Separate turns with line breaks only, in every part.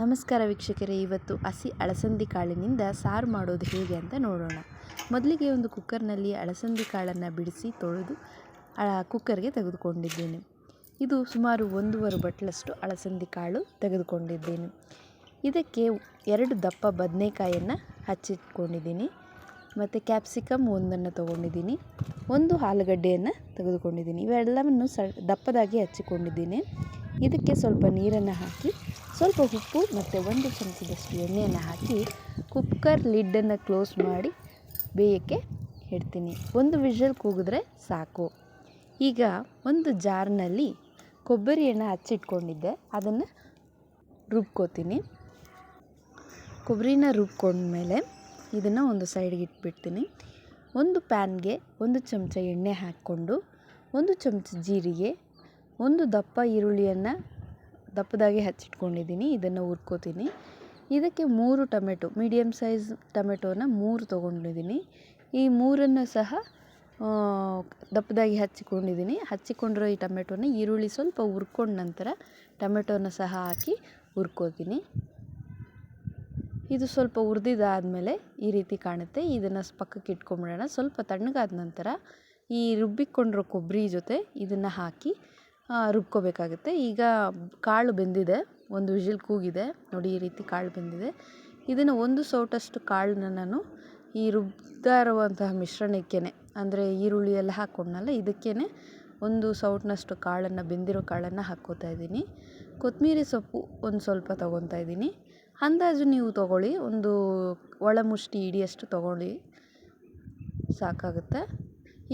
ನಮಸ್ಕಾರ ವೀಕ್ಷಕರೇ, ಇವತ್ತು ಹಸಿ ಅಲಸಂದಿ ಕಾಳಿನಿಂದ ಸಾರು ಮಾಡೋದು ಹೇಗೆ ಅಂತ ನೋಡೋಣ. ಮೊದಲಿಗೆ ಒಂದು ಕುಕ್ಕರ್ನಲ್ಲಿ ಅಲಸಂದಿ ಕಾಳನ್ನು ಬಿಡಿಸಿ ತೊಳೆದು ಕುಕ್ಕರ್ಗೆ ತೆಗೆದುಕೊಂಡಿದ್ದೇನೆ. ಇದು ಸುಮಾರು ಒಂದೂವರೆ ಬಟ್ಲಷ್ಟು ಅಲಸಂದಿ ಕಾಳು ತೆಗೆದುಕೊಂಡಿದ್ದೇನೆ. ಇದಕ್ಕೆ ಎರಡು ದಪ್ಪ ಬದನೆಕಾಯನ್ನು ಹಚ್ಚಿಟ್ಕೊಂಡಿದ್ದೀನಿ ಮತ್ತು ಕ್ಯಾಪ್ಸಿಕಮ್ ಒಂದನ್ನು ತೊಗೊಂಡಿದ್ದೀನಿ. ಒಂದು ಆಲೂಗಡ್ಡೆಯನ್ನು ತೆಗೆದುಕೊಂಡಿದ್ದೀನಿ. ಇವೆಲ್ಲವನ್ನು ಸ ದಪ್ಪದಾಗಿ ಹಚ್ಚಿಕೊಂಡಿದ್ದೀನಿ. ಇದಕ್ಕೆ ಸ್ವಲ್ಪ ನೀರನ್ನು ಹಾಕಿ, ಸ್ವಲ್ಪ ಉಪ್ಪು ಮತ್ತು ಒಂದು ಚಮಚದಷ್ಟು ಎಣ್ಣೆಯನ್ನು ಹಾಕಿ ಕುಕ್ಕರ್ ಲಿಡ್ಡನ್ನು ಕ್ಲೋಸ್ ಮಾಡಿ ಬೇಯೋಕ್ಕೆ ಇಡ್ತೀನಿ. ಒಂದು ವಿಷಲ್ ಕೂಗಿದ್ರೆ ಸಾಕು. ಈಗ ಒಂದು ಜಾರ್ನಲ್ಲಿ ಕೊಬ್ಬರಿಯನ್ನು ಹಚ್ಚಿಟ್ಕೊಂಡಿದ್ದೆ. ಅದನ್ನು ರುಬ್ಕೋತೀನಿ. ಕೊಬ್ಬರಿನ ರುಬ್ಕೊಂಡ್ಮೇಲೆ ಇದನ್ನು ಒಂದು ಸೈಡ್ಗೆ ಇಟ್ಬಿಡ್ತೀನಿ. ಒಂದು ಪ್ಯಾನ್ಗೆ ಒಂದು ಚಮಚ ಎಣ್ಣೆ ಹಾಕ್ಕೊಂಡು, ಒಂದು ಚಮಚ ಜೀರಿಗೆ ಒಂದು ದಪ್ಪ ಈರುಳ್ಳಿಯನ್ನು ದಪ್ಪದಾಗಿ ಹಚ್ಚಿಟ್ಕೊಂಡಿದ್ದೀನಿ, ಇದನ್ನು ಹುರ್ಕೊತೀನಿ. ಇದಕ್ಕೆ ಮೂರು ಟೊಮೆಟೊ ಮೀಡಿಯಮ್ ಸೈಜ್ ಟೊಮೆಟೋನ ಮೂರು ತೊಗೊಂಡಿದ್ದೀನಿ. ಈ ಮೂರನ್ನು ಸಹ ದಪ್ಪದಾಗಿ ಹಚ್ಚಿಕೊಂಡಿದ್ದೀನಿ. ಹಚ್ಚಿಕೊಂಡಿರೋ ಈ ಟೊಮೆಟೋನ ಈರುಳ್ಳಿ ಸ್ವಲ್ಪ ಹುರ್ಕೊಂಡ ನಂತರ ಟೊಮೆಟೋನ ಸಹ ಹಾಕಿ ಹುರ್ಕೋತೀನಿ. ಇದು ಸ್ವಲ್ಪ ಹುರಿದಿದ್ದಾದಮೇಲೆ ಈ ರೀತಿ ಕಾಣುತ್ತೆ. ಇದನ್ನು ಪಕ್ಕಕ್ಕೆ ಇಟ್ಕೊಂಬಿಡೋಣ. ಸ್ವಲ್ಪ ತಣ್ಣಗಾದ ನಂತರ ಈ ರುಬ್ಬಿಕೊಂಡಿರೋ ಕೊಬ್ಬರಿ ಜೊತೆ ಇದನ್ನು ಹಾಕಿ ರುಬ್ಕೋಬೇಕಾಗುತ್ತೆ. ಈಗ ಕಾಳು ಬೆಂದಿದೆ, ಒಂದು ವಿಷಲ್ ಕೂಗಿದೆ. ನೋಡಿ, ಈ ರೀತಿ ಕಾಳು ಬೆಂದಿದೆ. ಇದನ್ನು ಒಂದು ಸೌಟಷ್ಟು ಕಾಳನ್ನ ನಾನು ಈ ರುಬ್ತಾ ಇರುವಂತಹ ಮಿಶ್ರಣಕ್ಕೆ ಅಂದರೆ ಈರುಳ್ಳಿ ಎಲ್ಲ ಹಾಕ್ಕೊಂಡ್ನಲ್ಲ ಇದಕ್ಕೇ ಒಂದು ಸೌಟ್ನಷ್ಟು ಕಾಳನ್ನು, ಬೆಂದಿರೋ ಕಾಳನ್ನು ಹಾಕ್ಕೋತಾ ಇದ್ದೀನಿ. ಕೊತ್ತಂಬರಿ ಸೊಪ್ಪು ಒಂದು ಸ್ವಲ್ಪ ತೊಗೊತಾ ಇದ್ದೀನಿ. ಅಂದಾಜು ನೀವು ತೊಗೊಳ್ಳಿ, ಒಂದು ಒಳ ಮುಷ್ಟಿ ಹಿಡಿಯಷ್ಟು ತೊಗೊಳ್ಳಿ. ಸಾಕಾಗುತ್ತೆ.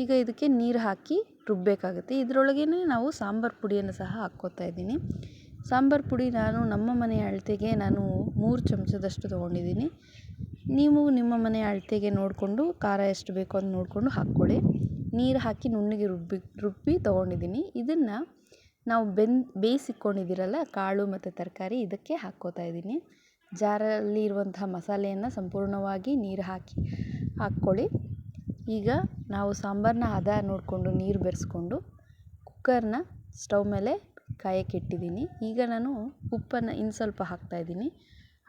ಈಗ ಇದಕ್ಕೆ ನೀರು ಹಾಕಿ ರುಬ್ಬಬೇಕಾಗುತ್ತೆ ಇದರೊಳಗೇನೆ ನಾವು ಸಾಂಬಾರು ಪುಡಿಯನ್ನು ಸಹ ಹಾಕ್ಕೋತಾ ಇದ್ದೀನಿ. ಸಾಂಬಾರು ಪುಡಿ ನಾನು ನಮ್ಮ ಮನೆಯ ಅಳತೆಗೆ ನಾನು ಮೂರು ಚಮಚದಷ್ಟು ತೊಗೊಂಡಿದ್ದೀನಿ. ನೀವು ನಿಮ್ಮ ಮನೆಯ ಅಳತೆಗೆ ನೋಡಿಕೊಂಡು ಖಾರ ಎಷ್ಟು ಬೇಕೋ ಅಂತ ನೋಡಿಕೊಂಡು ಹಾಕ್ಕೊಳ್ಳಿ. ನೀರು ಹಾಕಿ ನುಣ್ಣಗೆ ರುಬ್ಬಿ ರುಬ್ಬಿ ತೊಗೊಂಡಿದ್ದೀನಿ. ಇದನ್ನು ನಾವು ಬೆನ್ ಬೇಯಿಸಿಕೊಂಡಿದ್ದೀರಲ್ಲ ಕಾಳು ಮತ್ತು ತರಕಾರಿ ಇದಕ್ಕೆ ಹಾಕ್ಕೋತಾ ಇದ್ದೀನಿ. ಜಾರಲ್ಲಿ ಇರುವಂತಹ ಮಸಾಲೆಯನ್ನು ಸಂಪೂರ್ಣವಾಗಿ ನೀರು ಹಾಕಿ, ಹಾಕ್ಕೊಳ್ಳಿ. ಈಗ ನಾವು ಸಾಂಬಾರನ್ನ ಹದ ನೋಡಿಕೊಂಡು ನೀರು ಬೆರೆಸ್ಕೊಂಡು ಕುಕ್ಕರನ್ನ ಸ್ಟವ್ ಮೇಲೆ ಕಾಯಕ್ಕೆ ಇಟ್ಟಿದ್ದೀನಿ. ಈಗ ನಾನು ಉಪ್ಪನ್ನು ಇನ್ನು ಸ್ವಲ್ಪ ಹಾಕ್ತಾಯಿದ್ದೀನಿ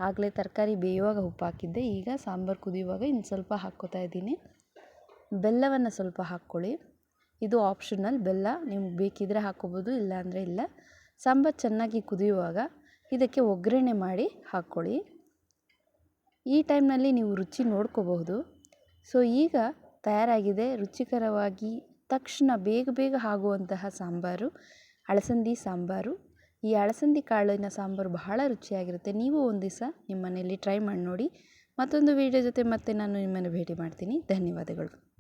ಆಗಲೇ ತರಕಾರಿ ಬೇಯುವಾಗ ಉಪ್ಪು ಹಾಕಿದ್ದೆ. ಈಗ ಸಾಂಬಾರು ಕುದಿಯುವಾಗ ಇನ್ನು ಸ್ವಲ್ಪ ಹಾಕ್ಕೋತಾ ಇದ್ದೀನಿ. ಬೆಲ್ಲವನ್ನು ಸ್ವಲ್ಪ ಹಾಕ್ಕೊಳ್ಳಿ. ಇದು ಆಪ್ಷನಲ್. ಬೆಲ್ಲ ನಿಮ್ಗೆ ಬೇಕಿದ್ದರೆ ಹಾಕ್ಕೋಬೋದು ಇಲ್ಲ ಅಂದರೆ ಇಲ್ಲ. ಸಾಂಬಾರು ಚೆನ್ನಾಗಿ ಕುದಿಯುವಾಗ ಇದಕ್ಕೆ ಒಗ್ಗರಣೆ ಮಾಡಿ ಹಾಕ್ಕೊಳ್ಳಿ. ಈ ಟೈಮ್ನಲ್ಲಿ ನೀವು ರುಚಿ ನೋಡ್ಕೋಬಹುದು. ಸೊ, ಈಗ ತಯಾರಾಗಿದೆ. ರುಚಿಕರವಾಗಿ ತಕ್ಷಣ ಬೇಗ ಬೇಗ ಆಗುವಂತಹ ಸಾಂಬಾರು, ಅಳಸಂದಿ ಸಾಂಬಾರು. ಈ ಅಳಸಂದಿ ಕಾಳಿನ ಸಾಂಬಾರು ಬಹಳ ರುಚಿಯಾಗಿರುತ್ತೆ. ನೀವು ಒಂದು ದಿವಸ ನಿಮ್ಮ ಮನೆಯಲ್ಲಿ ಟ್ರೈ ಮಾಡಿ ನೋಡಿ ಮತ್ತೊಂದು ವೀಡಿಯೋ ಜೊತೆ ಮತ್ತೆ ನಾನು ನಿಮ್ಮನ್ನು ಭೇಟಿ ಮಾಡ್ತೀನಿ. ಧನ್ಯವಾದಗಳು.